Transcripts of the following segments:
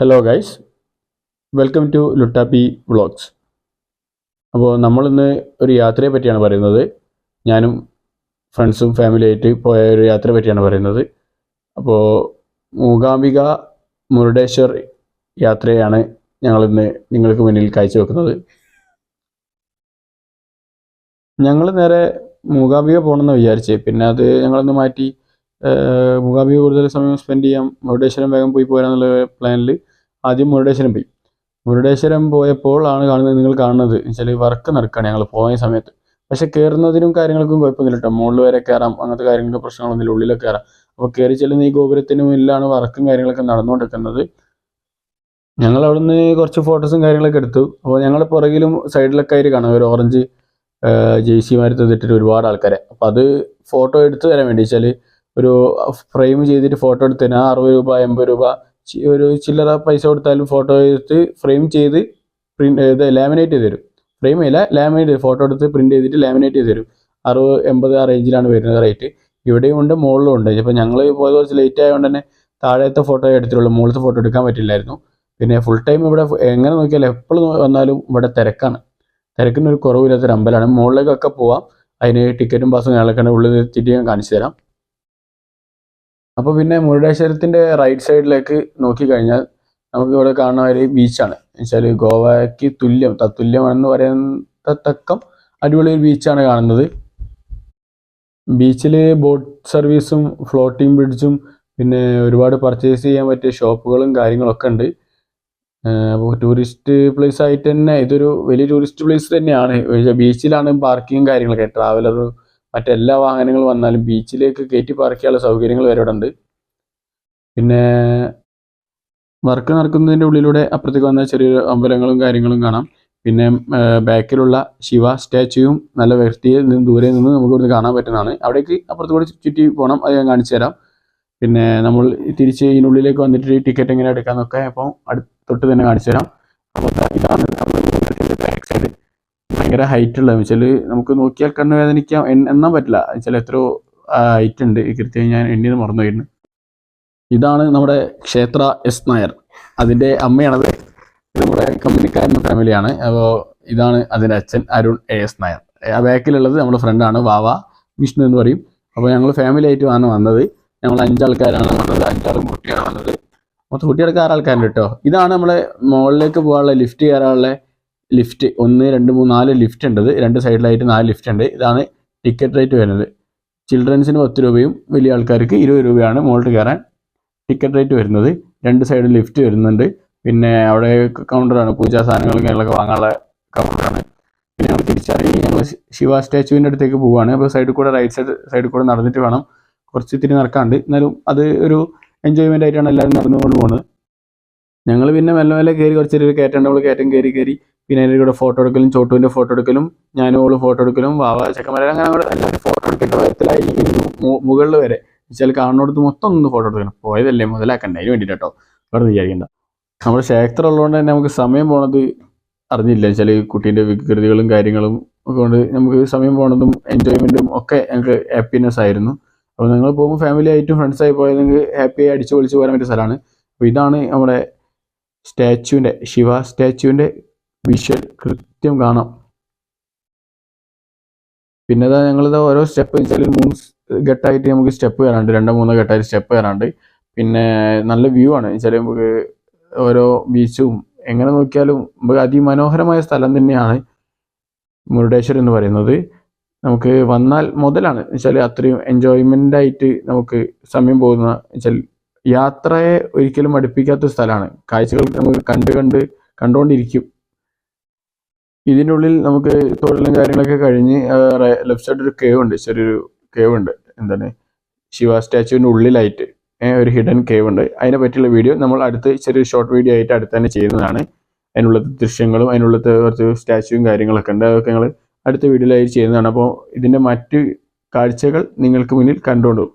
Hello guys welcome to Luttappi vlogs അപ്പോൾ നമ്മളിന്ന് ഒരു യാത്രയെ പറ്റിയാണ് പറയുന്നത്. ഞാനും ഫ്രണ്ട്സും ഫാമിലിയായിട്ട് പോയ ഒരു യാത്രയെ പറ്റിയാണ് പറയുന്നത്. അപ്പോൾ മൂകാംബിക മുരുടേശ്വർ യാത്രയാണ് ഞങ്ങളിന്ന് നിങ്ങൾക്ക് മുന്നിൽ കാഴ്ചവെക്കുന്നത്. ഞങ്ങൾ നേരെ മൂകാംബിക പോകണമെന്ന് വിചാരിച്ച്. പിന്നെ അത് ഞങ്ങളൊന്ന് മാറ്റി മൂകാംബിക കൂടുതൽ സമയം സ്പെൻഡ് ചെയ്യാം. മുരുടേശ്വരം വേഗം പോയി പോരാന്നുള്ള പ്ലാനിൽ ആദ്യം മുരുടേശ്വരം പോയി. മുരുടേശ്വരം പോയപ്പോൾ ആണ് കാണുന്നത് നിങ്ങൾ കാണുന്നത്. വെച്ചാൽ വർക്ക് നടക്കുകയാണ് ഞങ്ങൾ പോയ സമയത്ത്. പക്ഷെ കയറുന്നതിനും കാര്യങ്ങൾക്കും കുഴപ്പമൊന്നുമില്ല കേട്ടോ മുകളിൽ വരെ കയറാം അങ്ങനത്തെ കാര്യങ്ങൾക്ക് പ്രശ്നങ്ങളൊന്നുമില്ല ഉള്ളിലൊക്കെ കയറാം അപ്പോൾ കയറി ചെല്ലുന്ന ഈ ഗോപുരത്തിന് മുന്നിലാണ് വർക്കും കാര്യങ്ങളൊക്കെ നടന്നുകൊണ്ടിരിക്കുന്നത്. ഞങ്ങൾ അവിടുന്ന് കുറച്ച് ഫോട്ടോസും കാര്യങ്ങളൊക്കെ എടുത്തു. അപ്പോൾ ഞങ്ങൾ പുറകിലും സൈഡിലൊക്കെ ആയിട്ട് കാണാം. ഒരു ഓറഞ്ച് ജെയ്സിമാർ തന്നിട്ട് ഒരുപാട് ആൾക്കാരെ. അപ്പോൾ അത് ഫോട്ടോ എടുത്തു തരാൻ വേണ്ടി വെച്ചാൽ ഒരു ഫ്രെയിം ചെയ്തിട്ട് ഫോട്ടോ എടുത്തു തരാം അറുപത് രൂപ എൺപത് രൂപ ഒരു ചില്ലറ പൈസ കൊടുത്താലും ഫോട്ടോ എടുത്ത് ഫ്രെയിം ചെയ്ത് പ്രിന്റ് ഇത് ലാമിനേറ്റ് ചെയ്ത് തരും. ഫ്രെയിം ഇല്ല ലാമിനേറ്റ് ഫോട്ടോ എടുത്ത് പ്രിന്റ് ചെയ്തിട്ട് ലാമിനേറ്റ് ചെയ്ത് തരും. അറുപത് എൺപത് ആ റേഞ്ചിലാണ് വരുന്നത് റേറ്റ് ഇവിടെയും ഉണ്ട് മുകളിലും ഉണ്ട്. ഇപ്പോൾ ഞങ്ങൾ പോയത് കുറച്ച് ലേറ്റ് ആയതുകൊണ്ട് തന്നെ താഴത്തെ ഫോട്ടോ എടുത്തിട്ടുള്ളൂ. മുകളിലത്തെ ഫോട്ടോ എടുക്കാൻ പറ്റില്ലായിരുന്നു. പിന്നെ ഫുൾ ടൈം ഇവിടെ എങ്ങനെ നോക്കിയാലും എപ്പോഴും വന്നാലും ഇവിടെ തിരക്കാണ്. തിരക്കിന് ഒരു കുറവില്ലാത്തൊരു അമ്പലമാണ്. മുകളിലേക്കൊക്കെ പോവാം. അതിന് ടിക്കറ്റും പാസും ഞങ്ങളൊക്കെ ഉള്ളിൽ തിരിയാൻ കാണിച്ചു തരാം. അപ്പോൾ പിന്നെ മുരുടേശ്വരത്തിന്റെ റൈറ്റ് സൈഡിലേക്ക് നോക്കിക്കഴിഞ്ഞാൽ നമുക്ക് ഇവിടെ കാണുന്ന ഒരു ബീച്ചാണ് വെച്ചാൽ ഗോവയ്ക്ക് തുല്യം തത്തുല്യമാണെന്ന് പറയുന്ന തക്കം അടിപൊളി ഒരു ബീച്ചാണ് കാണുന്നത്. ബീച്ചിൽ ബോട്ട് സർവീസും ഫ്ലോട്ടിംഗ് ബ്രിഡ്ജും പിന്നെ ഒരുപാട് പർച്ചേസ് ചെയ്യാൻ പറ്റിയ ഷോപ്പുകളും കാര്യങ്ങളൊക്കെ ഉണ്ട്. അപ്പോൾ ടൂറിസ്റ്റ് പ്ലേസ് ആയിട്ട് തന്നെ ഇതൊരു വലിയ ടൂറിസ്റ്റ് പ്ലേസ് തന്നെയാണ്. ബീച്ചിലാണ് പാർക്കിങ്ങും കാര്യങ്ങളൊക്കെ. ട്രാവലർ മറ്റെല്ലാ വാഹനങ്ങളും വന്നാലും ബീച്ചിലേക്ക് കയറ്റി പാർക്കിയുള്ള സൗകര്യങ്ങൾ വരെ ഇവിടെ ഉണ്ട് പിന്നെ വർക്ക് നടക്കുന്നതിന്റെ ഉള്ളിലൂടെ അപ്പുറത്തേക്ക് വന്ന ചെറിയ അമ്പലങ്ങളും കാര്യങ്ങളും കാണാം. പിന്നെ ബാക്കിലുള്ള ശിവ സ്റ്റാച്യൂവും നല്ല വ്യക്തിയിൽ നിന്ന് ദൂരെ നിന്ന് നമുക്ക് ഇവിടുന്ന് കാണാൻ പറ്റുന്നതാണ്. അവിടേക്ക് അപ്പുറത്ത് കൂടി ചുറ്റി പോകണം അത് ഞാൻ കാണിച്ചു തരാം. പിന്നെ നമ്മൾ തിരിച്ച് ഇതിനുള്ളിലേക്ക് വന്നിട്ട് ടിക്കറ്റ് എങ്ങനെ എടുക്കാമെന്നൊക്കെ അപ്പം അടുത്ത് തൊട്ട് തന്നെ കാണിച്ചു തരാം. അപ്പോൾ ഇതാണ് ഭയങ്കര ഹൈറ്റ് ഉള്ളത് വെച്ചാൽ നമുക്ക് നോക്കിയാൽ കണ്ണ് വേദനിക്കാൻ എണ്ണാൻ പറ്റില്ല. വെച്ചാൽ എത്രയോ ഹൈറ്റ് ഉണ്ട്. കൃത്യം ഞാൻ എണ്ണിയത് മറന്നു പോയിരുന്നു. ഇതാണ് നമ്മുടെ ക്ഷേത്ര എസ് നായർ. അതിന്റെ അമ്മയാണത്. നമ്മുടെ കമ്പനിക്കാരന്റെ ഫാമിലിയാണ്. അപ്പോൾ ഇതാണ് അതിന്റെ അച്ഛൻ അരുൺ എ എസ് നായർ. ആ ബാക്കിലുള്ളത് നമ്മുടെ ഫ്രണ്ടാണ് വാവ വിഷ്ണു എന്ന് പറയും. അപ്പോൾ ഞങ്ങൾ ഫാമിലി ആയിട്ട് ആണ് വന്നത്. ഞങ്ങൾ അഞ്ചാൾക്കാരാണ് വന്നത്. അഞ്ചാളും കുട്ടിയാണ് വന്നത്. മൊത്തം കുട്ടികൾക്ക് ആറാൾക്കാരുണ്ട് കേട്ടോ. ഇതാണ് നമ്മളെ മുകളിലേക്ക് പോകാനുള്ള ലിഫ്റ്റ് കയറാനുള്ള ലിഫ്റ്റ് ഒന്ന് രണ്ട് മൂന്ന് നാല് ലിഫ്റ്റ് ഉണ്ട് രണ്ട് സൈഡിലായിട്ട് നാല് ലിഫ്റ്റ് ഉണ്ട്. ഇതാണ് ടിക്കറ്റ് റേറ്റ് വരുന്നത്. ചിൽഡ്രൻസിന് പത്ത് രൂപയും വലിയ ആൾക്കാർക്ക് ഇരുപത് രൂപയാണ് മുകളിൽ കയറാൻ ടിക്കറ്റ് റേറ്റ് വരുന്നത്. രണ്ട് സൈഡിൽ ലിഫ്റ്റ് വരുന്നുണ്ട്. പിന്നെ അവിടെ കൗണ്ടറാണ് പൂജാ സാധനങ്ങളും കാര്യങ്ങളൊക്കെ വാങ്ങാനുള്ള കൗണ്ടറാണ് പിന്നെ നമ്മൾ തിരിച്ചറിയി. ഞങ്ങൾ ശിവ സ്റ്റാച്ചുവിന്റെ അടുത്തേക്ക് പോവുകയാണ്. അപ്പോൾ സൈഡിൽ കൂടെ റൈറ്റ് സൈഡ് സൈഡിൽ കൂടെ നടന്നിട്ട് വേണം കുറച്ച് ഇത്തിരി നടക്കാണ്ട്. എന്നാലും അത് ഒരു എൻജോയ്മെന്റ് ആയിട്ടാണ് എല്ലാവരും നടന്നുകൊണ്ട് പോകുന്നത് ഞങ്ങൾ പിന്നെ മെല്ലെ മെല്ലെ കയറി കുറച്ചൊരു കയറ്റം നമ്മൾ കയറ്റം കയറി കയറി പിന്നെ അതിന്റെ കൂടെ ഫോട്ടോ എടുക്കലും ചോട്ടുവിന്റെ ഫോട്ടോ എടുക്കലും ഞാനും ഓൾ ഫോട്ടോ എടുക്കലും വാവ ചെക്കന്മാരെ അങ്ങനെ അങ്ങോട്ട് എല്ലാവരും ഫോട്ടോ എടുക്കേണ്ട വിധത്തിലായി. മുകളിൽ വരെ. വെച്ചാൽ കാണുന്നിടത്ത് മൊത്തം ഒന്ന് ഫോട്ടോ എടുക്കണം. പോയതല്ലേ മുതലാക്കണ്ട? അതിന് വേണ്ടിയിട്ട് കേട്ടോ വെറുതെ വിചാരിക്കണ്ട. നമ്മൾ ക്ഷേത്രം ഉള്ളതുകൊണ്ട് തന്നെ നമുക്ക് സമയം പോണത് അറിഞ്ഞില്ല. വെച്ചാൽ കുട്ടീന്റെ വികൃതികളും കാര്യങ്ങളും ഒക്കെ കൊണ്ട് നമുക്ക് സമയം പോണതും എൻജോയ്മെന്റും ഒക്കെ ഞങ്ങൾക്ക് ഹാപ്പിനെസ് ആയിരുന്നു. അപ്പോൾ നിങ്ങൾ പോകുമ്പോൾ ഫാമിലി ആയിട്ടും ഫ്രണ്ട്സായി പോയത് നിങ്ങൾക്ക് ഹാപ്പിയായി അടിച്ച് പൊളിച്ച് പോരാൻ പറ്റിയ സ്ഥലമാണ്. അപ്പോൾ ഇതാണ് നമ്മുടെ സ്റ്റാച്യൂവിന്റെ ശിവ സ്റ്റാച്യൂവിന്റെ വിഷ്വൽ കൃത്യം കാണാം. പിന്നെ ഇതാ ഞങ്ങളിത് ഓരോ സ്റ്റെപ്പ് വെച്ചാൽ മൂന്ന് ഘട്ടമായിട്ട് നമുക്ക് സ്റ്റെപ്പ് കയറാണ്ട് രണ്ടോ മൂന്നോ ഘട്ടമായിട്ട് സ്റ്റെപ്പ് കയറാണ്ട് പിന്നെ നല്ല വ്യൂ ആണ്. വെച്ചാൽ നമുക്ക് ഓരോ ബീച്ചും എങ്ങനെ നോക്കിയാലും നമുക്ക് അതിമനോഹരമായ സ്ഥലം തന്നെയാണ് മുരുടേശ്വരം എന്ന് പറയുന്നത്. നമുക്ക് വന്നാൽ മുതലാണ്. വെച്ചാൽ അത്രയും എൻജോയ്മെന്റ് ആയിട്ട് നമുക്ക് സമയം പോകുന്ന വെച്ചാൽ യാത്രയെ ഒരിക്കലും മടുപ്പിക്കാത്ത സ്ഥലമാണ്. കാഴ്ചകൾ നമുക്ക് കണ്ട് കണ്ട് കണ്ടുകൊണ്ടിരിക്കും ഇതിന്റെ ഉള്ളിൽ നമുക്ക് തൊഴിലും കാര്യങ്ങളൊക്കെ കഴിഞ്ഞ് ലെഫ്റ്റ് സൈഡ് ഒരു കേവ് ഉണ്ട് ചെറിയൊരു കേവ് ഉണ്ട്. എന്താണ്? ശിവ സ്റ്റാച്ചുവിന്റെ ഉള്ളിലായിട്ട് ഒരു ഹിഡൻ കേവ് ഉണ്ട്. അതിനെ പറ്റിയുള്ള വീഡിയോ നമ്മൾ അടുത്ത് ചെറിയൊരു ഷോർട്ട് വീഡിയോ ആയിട്ട് അടുത്ത് തന്നെ ചെയ്യുന്നതാണ്. അതിനുള്ള ദൃശ്യങ്ങളും അതിനുള്ള കുറച്ച് സ്റ്റാച്ചുവും കാര്യങ്ങളൊക്കെ ഉണ്ട്. അതൊക്കെ ഞങ്ങൾ അടുത്ത വീഡിയോയിലായി ചെയ്യുന്നതാണ്. അപ്പോൾ ഇതിന്റെ മറ്റ് കാഴ്ചകൾ നിങ്ങൾക്ക് മുന്നിൽ കണ്ടുകൊണ്ടു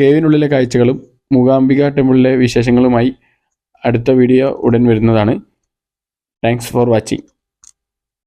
കേവിനുള്ളിലെ കാഴ്ചകളും മൂകാംബിക ടെമ്പിളിലെ വിശേഷങ്ങളുമായി അടുത്ത വീഡിയോ ഉടൻ വരുന്നതാണ്. Thanks for watching